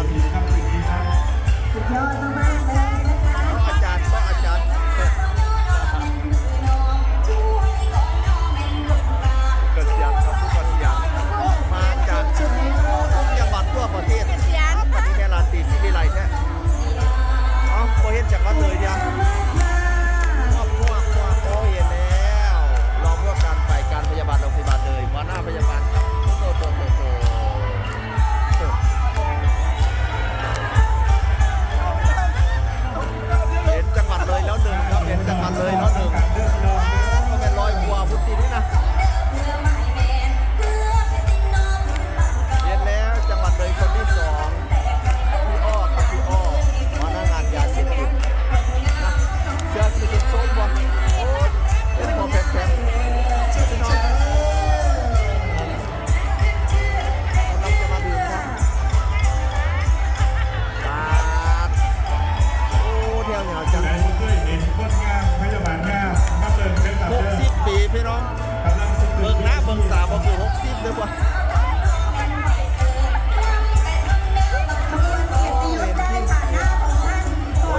สุดยอดมากเลย เดี๋ยวก่อน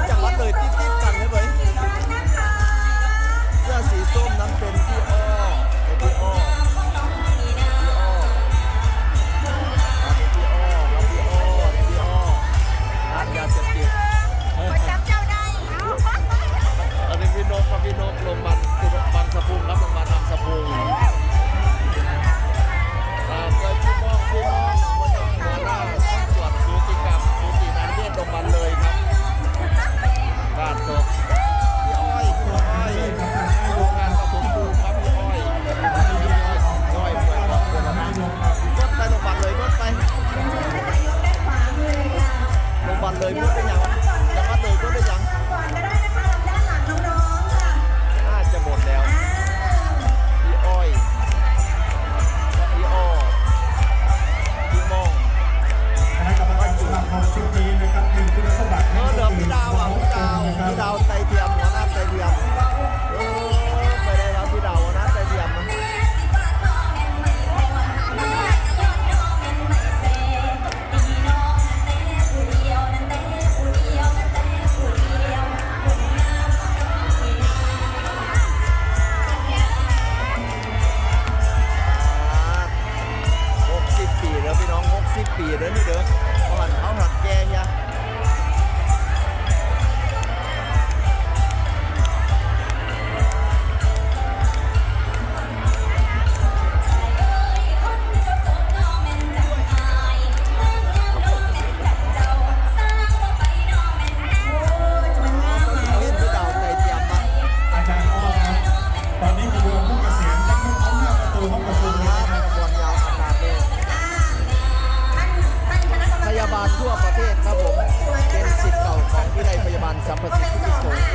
จากวัดเลยติ๊ติ๊บกันใช่ไหมเสื้อสีส้มน้นเป็นพี่อ้อเป็นพี่อ้อยาเสพติดเอาเป็นพี่นกมาพี่นกลงมา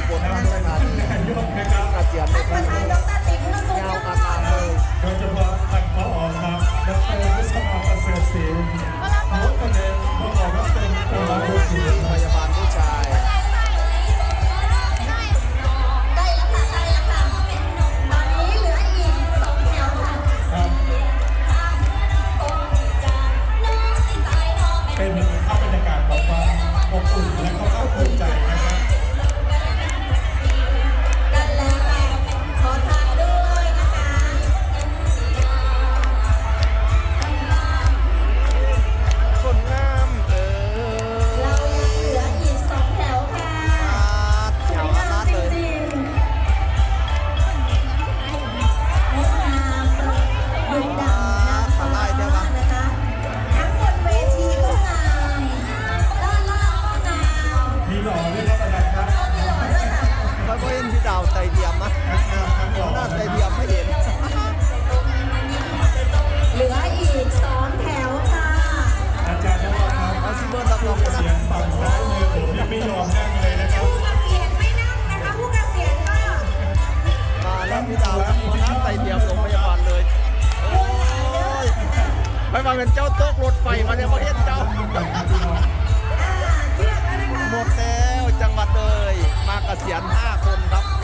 บลราชธานีเกษียณนะครับ เป็นเจ้าโต๊ะรถไฟมาเนี่ยประเทศเจ้า หมดแล้วจังหวัดเลย มากระเสียนห้าคนครับ